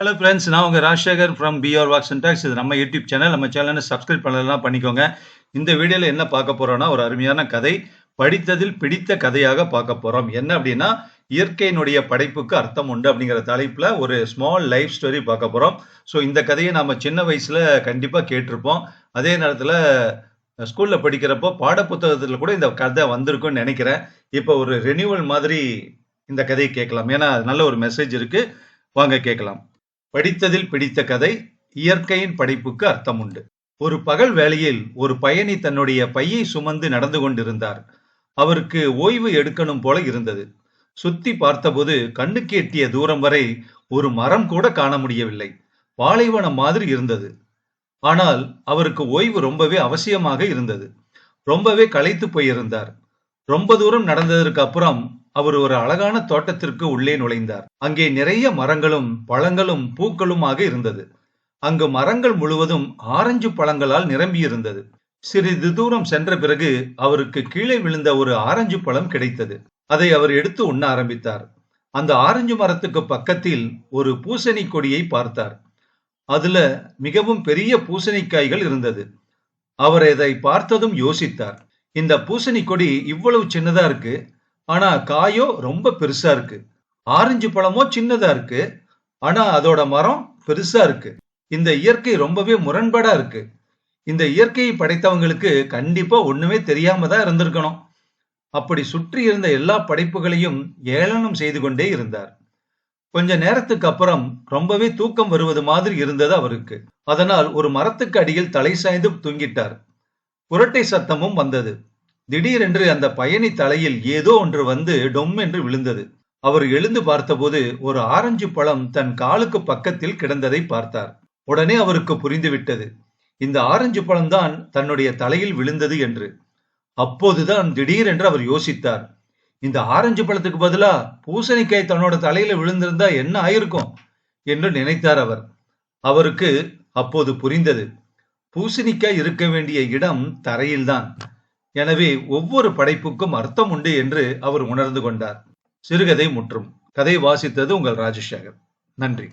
Hello friends நான் உங்கள் Rajasekar from PR walk syntax இது நம்ம யூடியூப் சேனல் நம்ம சேனலை சப்ஸ்கிரைப் பண்ணலாம் பண்ணிக்கோங்க. இந்த வீடியோவில் என்ன பார்க்க போகிறோன்னா ஒரு அருமையான கதை. படித்ததில் பிடித்த கதையாக பார்க்க போகிறோம் என்ன அப்படின்னா இயற்கையினுடைய படைப்புக்கு அர்த்தம் உண்டு அப்படிங்கிற தலைப்பில் ஒரு ஸ்மால் லைஃப் ஸ்டோரி பார்க்க போகிறோம் ஸோ இந்த கதையை நம்ம சின்ன வயசில் கண்டிப்பாக கேட்டிருப்போம். அதே நேரத்தில் ஸ்கூலில் படிக்கிறப்போ பாடப்புத்தகத்தில் கூட இந்த கதை வந்திருக்கும்னு நினைக்கிறேன். இப்போ ஒரு ரெனியூவல் மாதிரி இந்த கதையை கேட்கலாம். ஏன்னா நல்ல ஒரு மெசேஜ் இருக்குது வாங்க கேட்கலாம். படித்ததில் பிடித்த கதை இயற்கையின் படைப்புக்கு அர்த்தம் உண்டு ஒரு பகல் வேளையில் ஒரு பயணி தன்னுடைய பையை சுமந்து நடந்து கொண்டிருந்தார். அவருக்கு ஓய்வு எடுக்கணும் போல இருந்தது. சுத்தி பார்த்தபோது கண்ணுக்கு எட்டிய தூரம் வரை ஒரு மரம் கூட காண முடியவில்லை. பாலைவனம் மாதிரி இருந்தது. ஆனால் அவருக்கு ஓய்வு ரொம்பவே அவசியமாக இருந்தது. ரொம்பவே களைத்து போயிருந்தார். ரொம்ப தூரம் நடந்ததற்கு அப்புறம் அவர் ஒரு அழகான தோட்டத்திற்கு உள்ளே நுழைந்தார். அங்கே நிறைய மரங்களும் பழங்களும் பூக்களுமாக இருந்தது. அங்கு மரங்கள் முழுவதும் ஆரஞ்சு பழங்களால் நிரம்பியிருந்தது. சிறிது தூரம் சென்ற பிறகு அவருக்கு கீழே விழுந்த ஒரு ஆரஞ்சு பழம் கிடைத்தது. அதை அவர் எடுத்து உண்ண ஆரம்பித்தார். அந்த ஆரஞ்சு மரத்துக்கு பக்கத்தில் ஒரு பூசணி கொடியை பார்த்தார். அதுல மிகவும் பெரிய பூசணிக்காய்கள் இருந்தது. அவர் இதை பார்த்ததும் யோசித்தார். இந்த பூசணி கொடி இவ்வளவு சின்னதா இருக்கு. ஆனா காயோ ரொம்ப பெருசா இருக்கு. ஆரஞ்சு பழமோ சின்னதா இருக்கு. ஆனா அதோட மரம் பெருசா இருக்கு. இந்த இயற்கை ரொம்பவே முரண்பாடா இருக்கு. இந்த இயற்கையை படைத்தவங்களுக்கு கண்டிப்பா ஒண்ணுமே தெரியாம தான் இருந்திருக்கணும். அப்படி சுற்றி இருந்த எல்லா படைப்புகளையும் ஏளனம் செய்து கொண்டே இருந்தார். கொஞ்ச நேரத்துக்கு அப்புறம் ரொம்பவே தூக்கம் வருவது மாதிரி இருந்தது அவருக்கு. அதனால் ஒரு மரத்துக்கு அடியில் தலை சாய்ந்து தூங்கிட்டார். குரட்டை சத்தமும் வந்தது. திடீரென்று அந்த பயணி தலையில் ஏதோ ஒன்று வந்து டொம் என்று விழுந்தது. அவர் எழுந்து பார்த்தபோது ஒரு ஆரஞ்சு பழம் தன் காலுக்கு பக்கத்தில் கிடந்ததை பார்த்தார். உடனே அவருக்கு புரிந்துவிட்டது. இந்த ஆரஞ்சு பழம்தான் தன்னுடைய தலையில் விழுந்தது என்று. அப்போதுதான் திடீரென்று அவர் யோசித்தார். இந்த ஆரஞ்சு பழத்துக்கு பதிலா பூசணிக்காய் தன்னோட தலையில விழுந்திருந்தா என்ன ஆயிருக்கும் என்று நினைத்தார் அவர். அவருக்கு அப்போது புரிந்தது. பூசணிக்காய் இருக்க வேண்டிய இடம் தரையில்தான். எனவே ஒவ்வொரு படைப்புக்கும் அர்த்தம் உண்டு என்று அவர் உணர்ந்து கொண்டார். சிறுகதை முற்றும். கதை வாசித்தது உங்கள் ராஜசேகர். நன்றி.